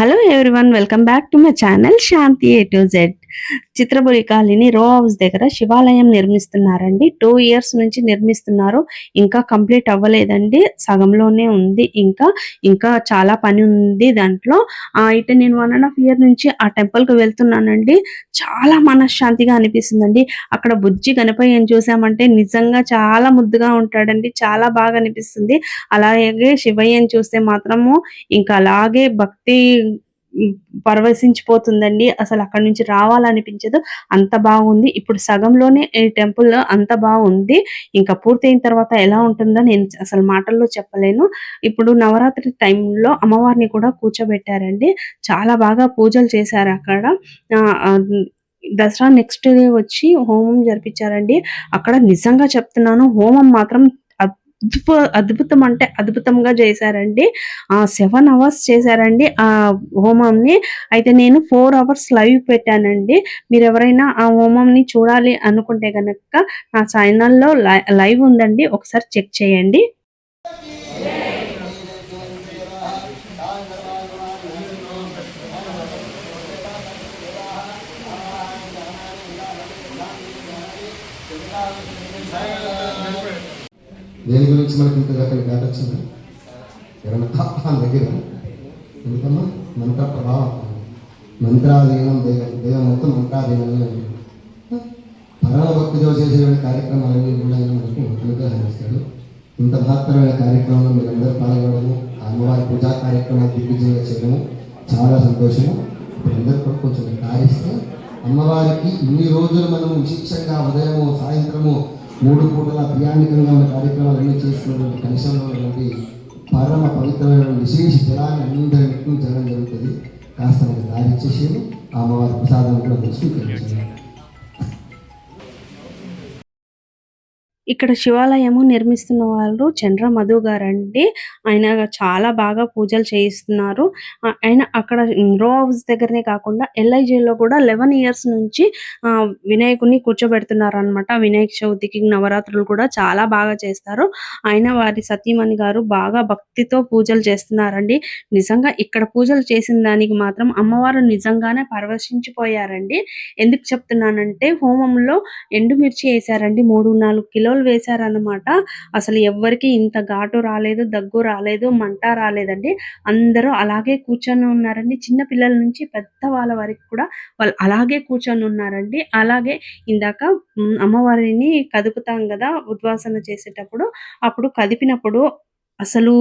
Hello everyone welcome back to my channel Shanti A to Z Chitrapuri colony row house దగ్గర శివాలయం నిర్మిస్తున్నారండి. Two years నుంచి నిర్మిస్తున్నారు. ఇంకా complete అవ్వలేదండి. సగంలోనే ఉంది. ఇంకా ఇంకా చాలా పని ఉంది దాంట్లో. అయితే నేను వన్ అండ్ హాఫ్ ఇయర్ నుంచి ఆ టెంపుల్కి వెళ్తున్నానండి. చాలా మనశ్శాంతిగా అనిపిస్తుందండి. అక్కడ బుజ్జి గణపయ్యని చూసామంటే నిజంగా చాలా ముద్దుగా ఉంటాడండి. చాలా బాగా అనిపిస్తుంది. అలాగే శివయ్యని చూస్తే మాత్రము ఇంకా అలాగే భక్తి పరవశించిపోతుందండి. అసలు అక్కడ నుంచి రావాలనిపించదు. అంత బాగుంది. ఇప్పుడు సగంలోనే ఈ టెంపుల్ అంత బాగుంది. ఇంకా పూర్తయిన తర్వాత ఎలా ఉంటుందో నేను అసలు మాటల్లో చెప్పలేను. ఇప్పుడు నవరాత్రి టైంలో అమ్మవారిని కూడా కూర్చోబెట్టారండి. చాలా బాగా పూజలు చేశారు అక్కడ. దసరా నెక్స్ట్ డే వచ్చి హోమం జరిపించారండి. అక్కడ నిజంగా చెప్తున్నాను హోమం మాత్రం అద్భుత అద్భుతం అంటే అద్భుతంగా చేశారండి. ఆ సెవెన్ అవర్స్ చేశారండి ఆ హోమంని. అయితే నేను ఫోర్ అవర్స్ లైవ్ పెట్టానండి. మీరు ఎవరైనా ఆ హోమంని చూడాలి అనుకుంటే కనుక నా ఛానల్లో లైవ్ ఉందండి. ఒకసారి చెక్ చేయండి. దేని గురించి మనకి ఇంత అక్కడ ఘాట్ వచ్చింది? ఎవరన్నా ఆ దగ్గర ఎందుకమ్మా? మంత్ర ప్రభావం. మంత్రాధీనం దేవం దేవం మొత్తం మంత్రాధీనంలో పరమ భక్తితో చేసేటువంటి కార్యక్రమాలన్నీ కూడా మనకు అనుగ్రహం ఇస్తాడు ఇంత మహత్తరమైన కార్యక్రమంలో మీరందరూ పాల్గొనడము అమ్మవారి పూజా కార్యక్రమాలు దిగ్విజయంగా చేయడము చాలా సంతోషము. ఇప్పుడు అందరూ కూడా కొంచెం కాయిస్తే అమ్మవారికి ఇన్ని రోజులు మనం విశిష్టంగా ఉదయము సాయంత్రము మూడు పూటల ప్రయాణికంగా ఉన్న కార్యక్రమాలన్నీ చేస్తున్నటువంటి కనిషంలో ఉన్నటువంటి పరమ పవిత్రమైన విశేష జలాన్ని అందరి జరగడం జరుగుతుంది. కాస్త మనకి దారి ఇచ్చేసి అమ్మవారి ప్రసాదం కూడా స్వీకరించాలి ఇక్కడ శివాలయము నిర్మిస్తున్న వాళ్ళు చంద్ర మధు గారండి. ఆయన చాలా బాగా పూజలు చేయిస్తున్నారు. ఆయన అక్కడ రో హౌస్ దగ్గరనే కాకుండా ఎల్ఐజీలో లో కూడా లెవెన్ ఇయర్స్ నుంచి వినాయకుడిని కూర్చోబెడుతున్నారు అనమాట వినాయక చవితికి నవరాత్రులు కూడా చాలా బాగా చేస్తారు. ఆయన వారి సతీమణి గారు బాగా భక్తితో పూజలు చేస్తున్నారండి. నిజంగా ఇక్కడ పూజలు చేసిన దానికి మాత్రం అమ్మవారు నిజంగానే పరవశించిపోయారండి. ఎందుకు చెప్తున్నానంటే హోమంలో ఎండుమిర్చి వేశారండి. మూడు నాలుగు కిలోలు వేశారన్నమాట. అసలు ఎవ్వరికి ఇంత ఘాటు రాలేదు దగ్గు రాలేదు మంట రాలేదండి. అందరూ అలాగే కూర్చొని ఉన్నారండి. చిన్న పిల్లల నుంచి పెద్ద వాళ్ళ వరకు కూడా వాళ్ళు అలాగే కూర్చొని ఉన్నారండి. అలాగే ఇందాక అమ్మవారిని కదుపుతాం కదా ఉద్వాసన చేసేటప్పుడు అప్పుడు కదిపినప్పుడు అసలు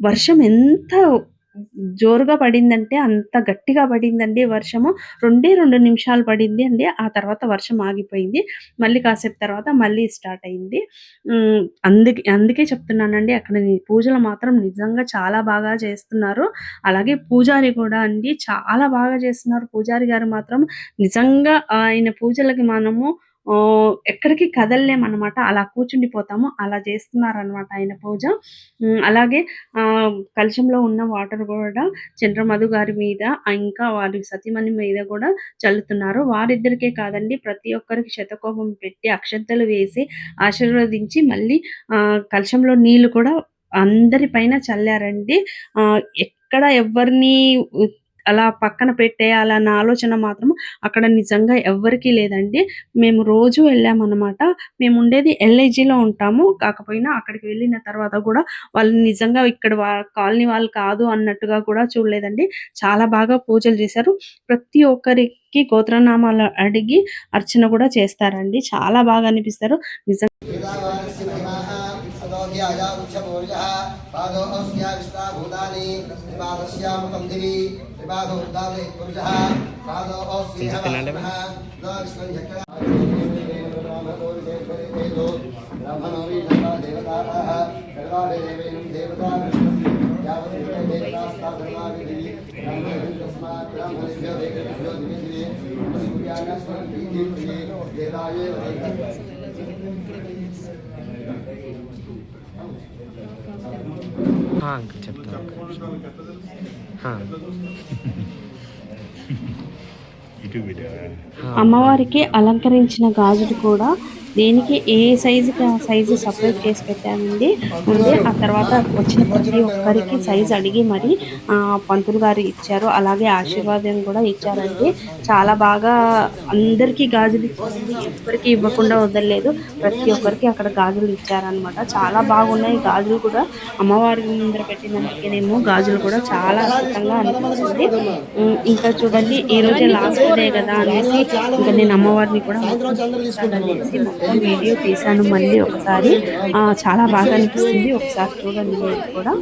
వర్షం ఎంత జోరుగా పడిందంటే అంత గట్టిగా పడిందండి వర్షము. రెండే రెండు నిమిషాలు పడింది అండి. ఆ తర్వాత వర్షం ఆగిపోయింది. మళ్ళీ కాసేపు తర్వాత మళ్ళీ స్టార్ట్ అయింది. అందుకే అందుకే చెప్తున్నానండి. అక్కడ పూజలు మాత్రం నిజంగా చాలా బాగా చేస్తున్నారు. అలాగే పూజారి కూడా అండి చాలా బాగా చేస్తున్నారు. పూజారి గారు మాత్రం నిజంగా ఆయన పూజలకి మనము ఎక్కడికి కదలలేమన్నమాట. అలా కూర్చుండిపోతాము. అలా చేస్తున్నారనమాట ఆయన పూజ. అలాగే కలశంలో ఉన్న వాటర్ కూడా చంద్రమధు గారి మీద ఇంకా వారి సతీమణి మీద కూడా చల్లుతున్నారు. వారిద్దరికే కాదండి ప్రతి ఒక్కరికి శతకోపం పెట్టి అక్షంతలు వేసి ఆశీర్వదించి మళ్ళీ కలశంలో నీళ్ళు కూడా అందరి పైన చల్లారండి. ఎక్కడ ఎవరిని అలా పక్కన పెట్టేయాలన్న ఆలోచన మాత్రం అక్కడ నిజంగా ఎవ్వరికీ లేదండి. మేము రోజు వెళ్ళామన్నమాట. మేము ఉండేది ఎల్ఐజిలో ఉంటాము. కాకపోయినా అక్కడికి వెళ్ళిన తర్వాత కూడా వాళ్ళు నిజంగా ఇక్కడ కాలనీ వాళ్ళు కాదు అన్నట్టుగా కూడా చూడలేదండి. చాలా బాగా పూజలు చేశారు. ప్రతి ఒక్కరికి గోత్రనామాలు అడిగి అర్చన కూడా చేస్తారండి. చాలా బాగా అనిపిస్తారు. నిజంగా दौध्याजागुच्छभोजः पादौ अस्याविष्टा भूतानि त्रिपादस्यामुखं दिवि त्रिपादौ उद्दाले पुरुषः पादौ अस्यः न विष्णुञ्झक्कः ब्रह्मणोविशता देवताः सर्वाभि देवेनं देवता यावत् देवतास्ता सर्वाभिः तस्मात् ब्रह्मणेभ्यो देवेभ्यो दिवित्रे सूर्याय स्वरं देवाय वदेत् అంకుల్ చెప్తాను అమ్మవారికి అలంకరించిన గాజులు కూడా దేనికి ఏ సైజుకి ఆ సైజు సపరేట్ చేసి పెట్టానండి? ముందే ఆ తర్వాత వచ్చిన ప్రతి ఒక్కరికి సైజు అడిగి మరి పంతులు గారు ఇచ్చారు అలాగే ఆశీర్వాదం కూడా ఇచ్చారండి. చాలా బాగా అందరికీ గాజులు ఇచ్చారండి ఎవరికి ఇవ్వకుండా వదలలేదు. ప్రతి ఒక్కరికి అక్కడ గాజులు ఇచ్చారనమాట చాలా బాగున్నాయి గాజులు కూడా. అమ్మవారి ముందర పెట్టినందుకేనేమో గాజులు కూడా చాలా అద్భుతంగా అనిపిస్తుంది ఇంకా చూడండి ఈ రోజే లాస్ట్ డే కదా అనేసి ఇంకా నేను అమ్మవారిని కూడా అనేసి మొత్తం వీడియో తీశాను మళ్ళీ ఒకసారి. ఆ, చాలా బాగా అనిపిస్తుంది. ఒకసారి చూడండి మీరు కూడా.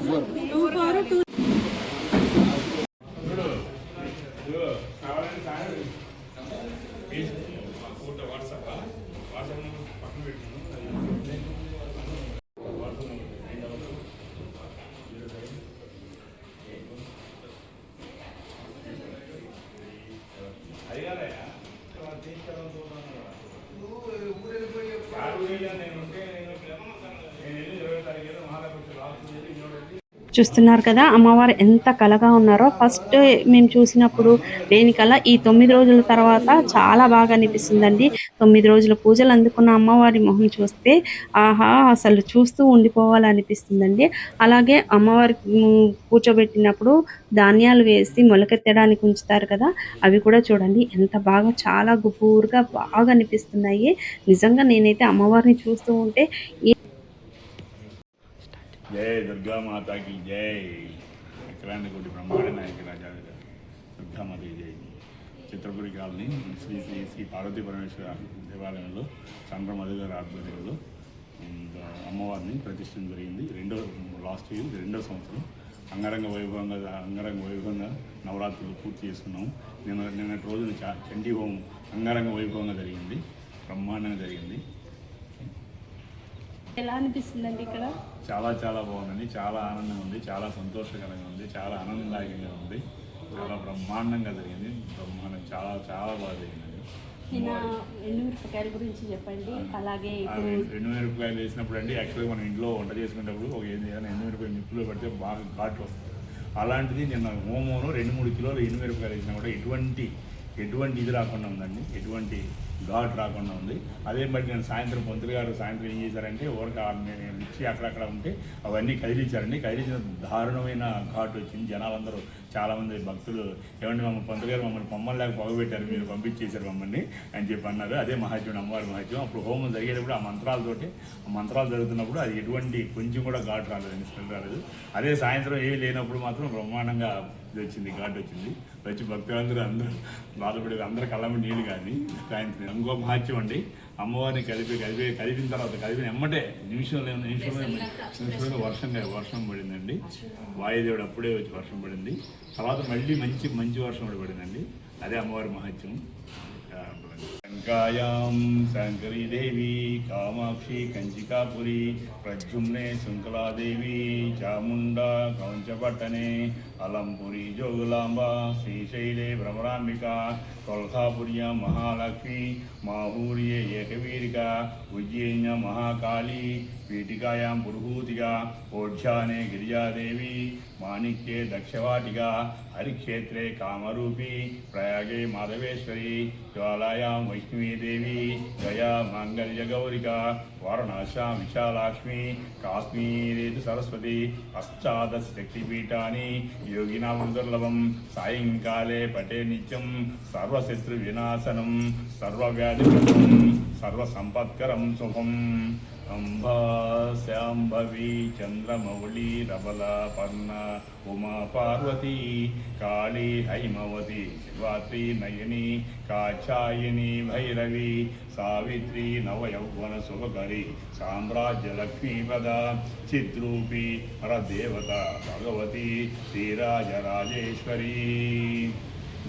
చూస్తున్నారు కదా అమ్మవారు ఎంత కలగా ఉన్నారో. ఫస్ట్ మేము చూసినప్పుడు దేనికల్లా ఈ తొమ్మిది రోజుల తర్వాత చాలా బాగా అనిపిస్తుందండి. తొమ్మిది రోజుల పూజలు అందుకున్న అమ్మవారి మొహం చూస్తే ఆహా అసలు చూస్తూ ఉండిపోవాలనిపిస్తుందండి. అలాగే అమ్మవారి కూర్చోబెట్టినప్పుడు ధాన్యాలు వేసి మొలకెత్తడానికి ఉంచుతారు కదా అవి కూడా చూడండి ఎంత బాగా చాలా గుబూరుగా బాగా అనిపిస్తున్నాయి. నిజంగా నేనైతే అమ్మవారిని చూస్తూ ఉంటే జై దుర్గా మాతాకి జై. విక్రాంతి కోటి బ్రహ్మాండ నాయక రాజా దుర్గామాతకి జై. చిత్రపురి కాలనీ శ్రీ శ్రీ శ్రీ పార్వతీ పరమేశ్వర దేవాలయంలో చంద్ర గారి ఆధ్వర్యంలో అమ్మవారిని ప్రతిష్ఠించడం జరిగింది. రెండో లాస్ట్ ఇయర్ రెండో సంవత్సరం. అంగరంగ వైభవంగా అంగరంగ వైభవంగా నవరాత్రులు పూర్తి చేసుకున్నాము నిన్న నిన్నటి రోజున చా- చండీ హోమం అంగరంగ వైభవంగా జరిగింది. బ్రహ్మాండంగా జరిగింది. ఎలా అనిపిస్తుందండి ఇక్కడ? చాలా చాలా బాగుందండి. చాలా ఆనందంగా ఉంది. చాలా సంతోషకరంగా ఉంది. చాలా ఆనందదాయకంగా ఉంది. చాలా బ్రహ్మాండంగా జరిగింది. బ్రహ్మాండం చాలా చాలా బాగా జరిగిందండి. నిన్న ఎండుమిరపకాయల గురించి చెప్పండి? అలాగే రెండు రెండు వేసినప్పుడు అండి యాక్చువల్గా మనం ఇంట్లో వంట చేసుకునేటప్పుడు ఒక ఏది ఏదైనా ఎండు మిరపకాయలు నిప్పులో పెడితే బాగా ఘాటు వస్తుంది అలాంటిది నిన్న హోమోను రెండు మూడు కిలోలు ఎండు మిరపకాయలు వేసినా కూడా ఎటువంటి ఎటువంటి ఇది రాకుండా ఉందండి. ఎటువంటి ఘాట్ రాకుండా ఉంది. అదే మరి నేను సాయంత్రం పంతులు గారు సాయంత్రం ఏం చేశారంటే ఊరక మిర్చి అక్కడక్కడ ఉంటే అవన్నీ కదిలించారండి. కదిలించిన దారుణమైన ఘాట్ వచ్చింది. జనాలందరూ చాలామంది భక్తులు ఏమంటే మమ్మల్ని పంతులు గారు మమ్మల్ని పొమ్మలు లేక పొగబెట్టారు మీరు పంపించేశారు మమ్మల్ని అని చెప్పి అన్నారు. అదే మహాత్యం అమ్మవారి మహాజ్యం అప్పుడు హోమం జరిగేటప్పుడు ఆ మంత్రాలతోటి ఆ మంత్రాలు జరుగుతున్నప్పుడు అది ఎటువంటి కొంచెం కూడా ఘాట్ రాలేదు స్మెల్ రాలేదు. అదే సాయంత్రం ఏమి లేనప్పుడు మాత్రం బ్రహ్మాండంగా ఇది వచ్చింది ఘాట్ వచ్చింది వచ్చి భక్తులందరూ అందరూ బాధపడేది అందరూ కళ్ళమ్మ నీళ్ళు కానీ సాయంత్రం ఇంకో మహాత్యం అండి. అమ్మవారిని కలిపి కలిపి కలిపిన తర్వాత కలిపిన ఎమ్మటే నిమిషంలో నిమిషంలో నిమిషంలో వర్షం వర్షం పడిందండి. వాయుదేవుడు అప్పుడే వచ్చి వర్షం పడింది. తర్వాత మళ్ళీ మంచి మంచి వర్షం కూడా పడిందండి. అదే అమ్మవారి మహత్యం. శంకాయాం శంకరీ కామాక్షి కంచికాపురి ప్రద్యుమ్నే శృంఖలాదేవి చాముండా కౌంచపట్టణే अलंपुरी जोगलांबा श्री श्रीशैले भ्रमराम्बिका, कोल्हापुर्या महालक्ष्मी, माहूर्ये एकवीरिका उज्जैन महाकाली, पीठिकायां पुरुहूतिका ओढ्याने गिरिजादेवी, माणिक्ये दक्षवाटिका, हरिक्षेत्रे कामरूपी, प्रयागे माधवेश्वरी, ज्वालायां वैष्णवीदेवी गया मंगल्य गौरिका వారణాశా విశాలాక్ష్మి కాశ్మీరేతు సరస్వతి అష్టాదశ శక్తిపీఠాన్ని యోగినామం దుర్లభం సాయంకాలే పటే నిత్యం సర్వశత్రు వినాశనం సర్వవ్యాధి సర్వసంపత్కరం శుభం అంబాశాంభవి చంద్రమౌళి రబల ఉమా పార్వతీ కాళీ హైమవతి శివాత్రి నయని కాచాయని భైరవి సావిత్రి నవయౌవన శుభకరి సామ్రాజ్య లక్ష్మీపద చిద్రూపి పరదేవత భగవతి శ్రీరాజరాజేశ్వరీ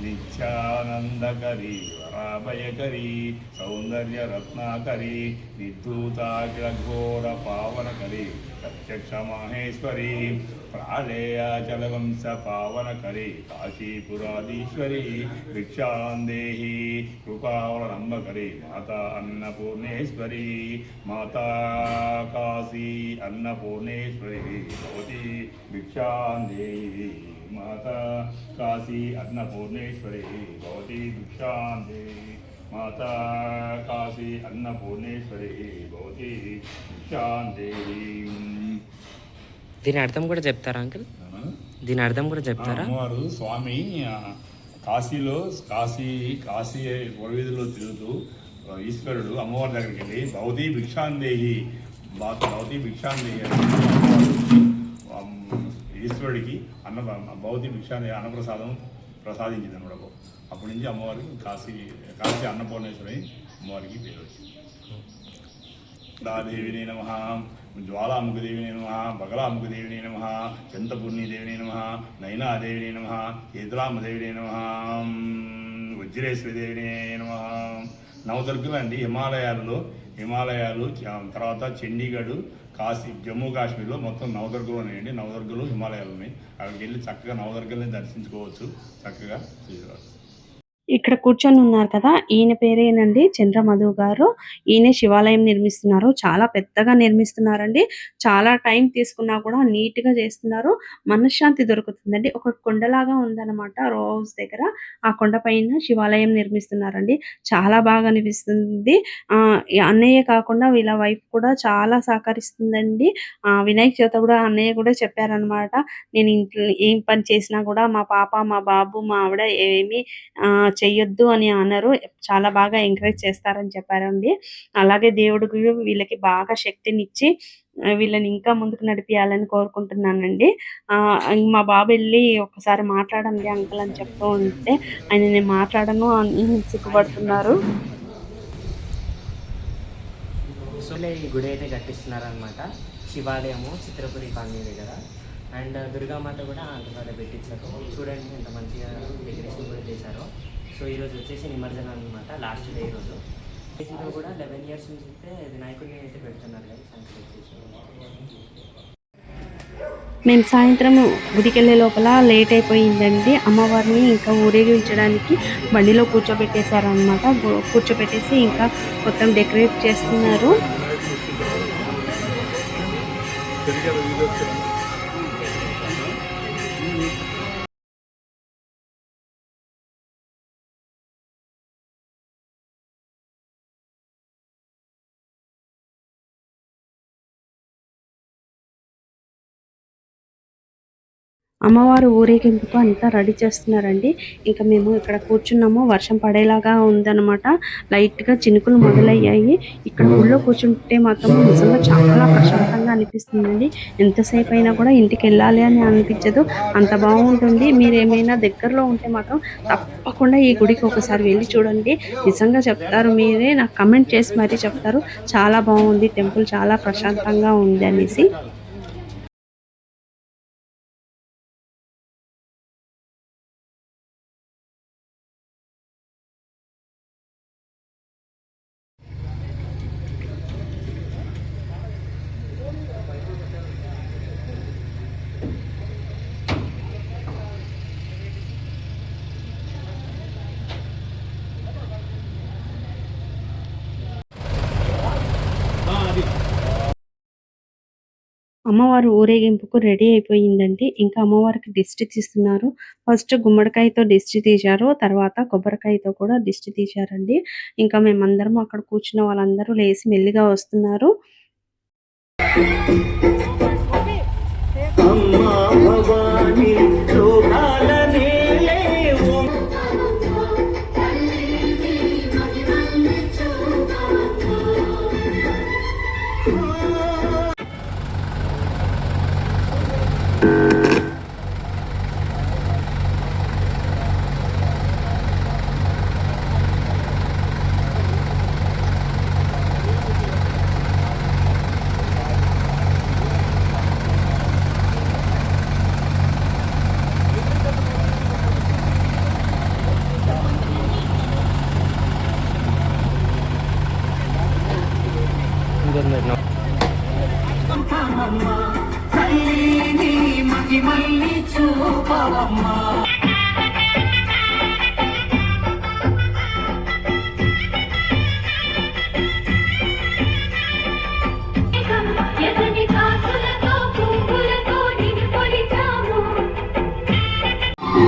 నిత్యానందకరి వరాభయకరి సౌందర్య రత్నాకరి నిర్ధూతాఖిలఘోర పావనకరి ప్రత్యక్ష మహేశ్వరి ప్రాళేయాచలవంశ పావనకరి కాశీపురాధీశ్వరి భిక్షాందేహి కృపావలంబకరి మాతా అన్నపూర్ణేశ్వరి మాతా కాశీ అన్నపూర్ణేశ్వరి భవతి భిక్షాందేహి. మాతా కాశీ అన్నపూర్ణేశ్వరి భవతి భిక్షాందేహి మాతా కాశీ అన్నపూర్ణేశ్వరి భవతి శాందేవి దీని అర్థం కూడా చెప్తారా అంకుల్? దీని అర్థం కూడా చెప్తారా? అమ్మవారు స్వామి కాశీలో కాశీ కాశీ పురవీధిలో తిరుగుతూ ఈశ్వరుడు అమ్మవారి దగ్గరికి వెళ్ళి భవతి భిక్షాందేహి భా- భవతి భిక్షాందేహి అని ఈశ్వరుడికి అన్న భవతి భిక్షాందేహి అన్నప్రసాదం ప్రసాదించింది అన్నమాట అప్పటి నుంచి అమ్మవారికి కాశీ కాశీ అన్నపూర్ణేశ్వరి అమ్మవారికి పేరు వచ్చింది. దాదేవినే నమ జ్వాలాముఖదేవినే నమ బగలాముఖదేవినే నమ చంతపూర్ణిదేవినే నమ నయనాదేవినే నమ కేతులామదేవినే నమ వజ్రేశ్వరిదేవినే నమ. నవదుర్గలు అండి హిమాలయాలలో హిమాలయాలు తర్వాత చండీగఢ్ కాశీ జమ్మూ కాశ్మీర్లో మొత్తం నవదుర్గలు ఉన్నాయండి. నవదుర్గలు హిమాలయాలు ఉన్నాయి. అక్కడికి వెళ్ళి చక్కగా నవదుర్గల్ని దర్శించుకోవచ్చు. చక్కగా చేయవచ్చు ఇక్కడ కూర్చొని ఉన్నారు కదా ఈయన పేరేనండి చంద్రమధు గారు. ఈయన శివాలయం నిర్మిస్తున్నారు. చాలా పెద్దగా నిర్మిస్తున్నారండి. చాలా టైం తీసుకున్నా కూడా నీట్గా చేస్తున్నారు. మనశ్శాంతి దొరుకుతుందండి. ఒక కొండలాగా ఉందన్నమాట రోజ్ దగ్గర. ఆ కొండ పైన శివాలయం నిర్మిస్తున్నారండి. చాలా బాగా అనిపిస్తుంది. ఆ అన్నయ్య కాకుండా వీళ్ళ వైఫ్ కూడా చాలా సహకరిస్తుందండి. ఆ వినాయక చవితి కూడా అన్నయ్య కూడా చెప్పారనమాట నేను ఇంట్లో ఏం పని చేసినా కూడా మా పాప మా బాబు మా ఆవిడ ఏమి ఆ చెయ్యొద్దు అని అన్నారు చాలా బాగా ఎంకరేజ్ చేస్తారని చెప్పారండి. అలాగే దేవుడికి వీళ్ళకి బాగా శక్తినిచ్చి వీళ్ళని ఇంకా ముందుకు నడిపియాలని కోరుకుంటున్నానండి. మా బాబు వెళ్ళి ఒకసారి మాట్లాడండి అంకుల్ అని చెప్తూ ఉంటే ఆయన నేను మాట్లాడను అని సిగ్గుపడుతున్నారు. ఈ గుడి అయితే కట్టిస్తున్నారనమాట శివాలయము చిత్రపురి కాలనీ దగ్గర అండ్ దుర్గామాత కూడా ఆంధ్రప్రదేశ్ పెట్టించారు. చూడండి ఎంత మంచిగా డెకరేషన్ కూడా చేశారు. సో ఈరోజు వచ్చేసి నిమజ్జనం అనమాట లాస్ట్ డే ఈరోజు చేసిన కూడా లెవెన్ ఇయర్స్ నుంచి అయితే వినాయకుడిని అయితే పెడుతున్నారు కదా సంఖ్య వచ్చేసి. మేము సాయంత్రం గుడికి వెళ్ళే లోపల లేట్ అయిపోయిందండి. అమ్మవారిని ఇంకా ఊరేగించడానికి బండిలో కూర్చోబెట్టేశారనమాట కూర్చోబెట్టేసి ఇంకా మొత్తం డెకరేట్ చేస్తున్నారు. అమ్మవారు ఊరేగింపుకు అంతా రెడీ చేస్తున్నారండి. ఇంకా మేము ఇక్కడ కూర్చున్నాము. వర్షం పడేలాగా ఉందన్నమాట. లైట్గా చినుకులు మొదలయ్యాయి. ఇక్కడ ఊళ్ళో కూర్చుంటే మాత్రం నిజంగా చాలా ప్రశాంతంగా అనిపిస్తుందండి. ఎంతసేపు అయినా కూడా ఇంటికి వెళ్ళాలి అని అనిపించదు. అంత బాగుంటుంది. మీరు ఏమైనా దగ్గరలో ఉంటే మాత్రం తప్పకుండా ఈ గుడికి ఒకసారి వెళ్ళి చూడండి. నిజంగా చెప్తారు మీరే. నాకు కమెంట్ చేసి మరీ చెప్తారు. చాలా బాగుంది. టెంపుల్ చాలా ప్రశాంతంగా ఉంది అనేసి. అమ్మవారు ఊరేగింపుకు రెడీ అయిపోయిందండి. ఇంకా అమ్మవారికి దిష్టి తీస్తున్నారు. ఫస్ట్ గుమ్మడికాయతో దిష్టి తీశారు. తర్వాత కొబ్బరికాయతో కూడా దిష్టి తీశారండి. ఇంకా మేమందరం అక్కడ కూర్చున్న వాళ్ళందరూ లేచి మెల్లిగా వస్తున్నారు. ఇంకొందరు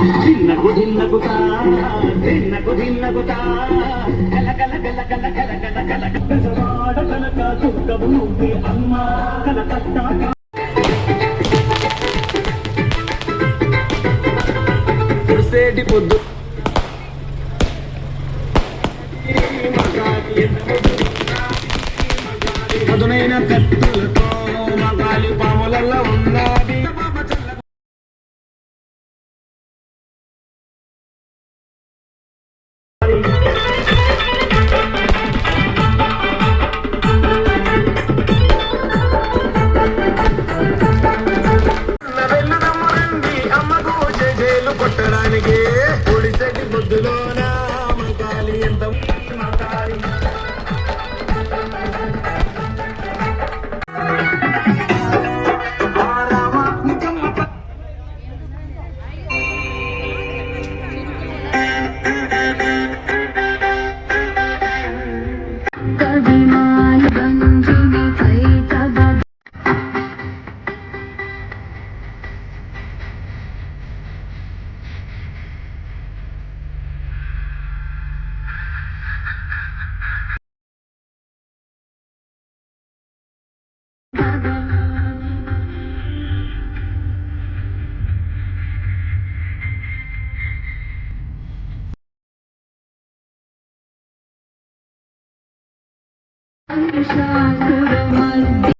ధిన్నకు కలకల కలకల కలకల కలక కురిసేటి పొద్దు വിശ്വാസുരമർദ്ദ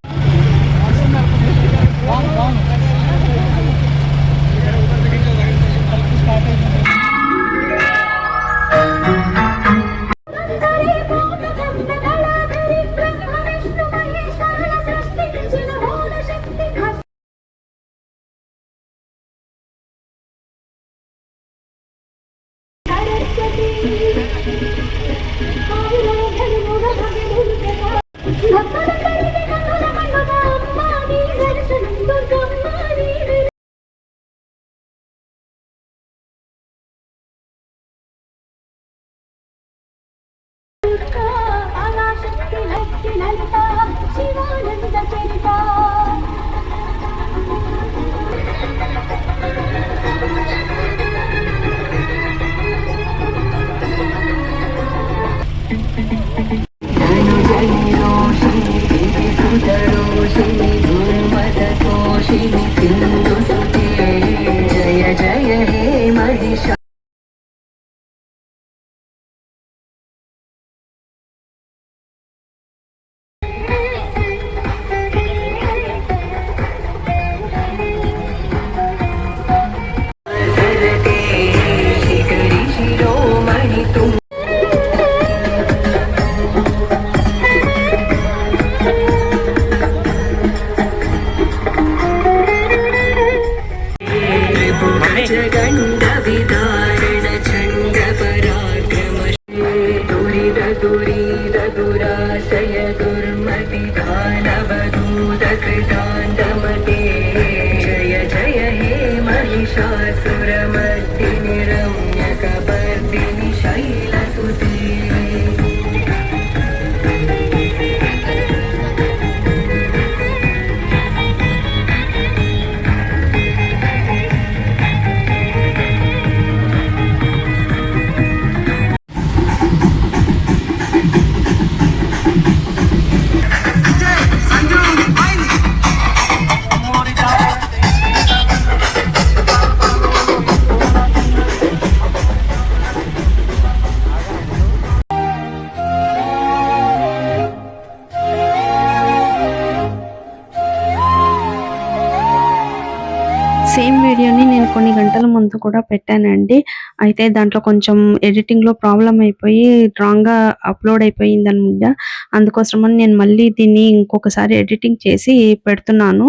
ముందు కూడా పెట్టానండి. అయితే దాంట్లో కొంచెం ఎడిటింగ్లో ప్రాబ్లం అయిపోయి రాంగ్గా అప్లోడ్ అయిపోయింది అనమాట అందుకోసమని నేను మళ్ళీ దీన్ని ఇంకొకసారి ఎడిటింగ్ చేసి పెడుతున్నాను.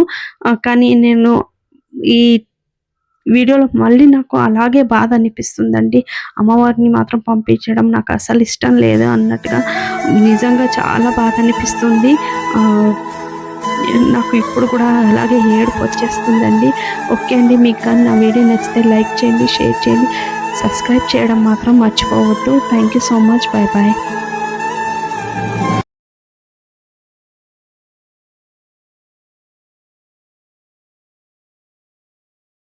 కానీ నేను ఈ వీడియోలో మళ్ళీ నాకు అలాగే బాధ అనిపిస్తుందండి. అమ్మవారిని మాత్రం పంపించడం నాకు అసలు ఇష్టం లేదు అన్నట్టుగా నిజంగా చాలా బాధ అనిపిస్తుంది. నాకు ఇప్పుడు కూడా అలాగే ఏడుపు వచ్చేస్తుందండి. ఓకే అండి మీకు కానీ నా వీడియో నచ్చితే లైక్ చేయండి షేర్ చేయండి. సబ్స్క్రైబ్ చేయడం మాత్రం మర్చిపోవద్దు. Thank you so much bye bye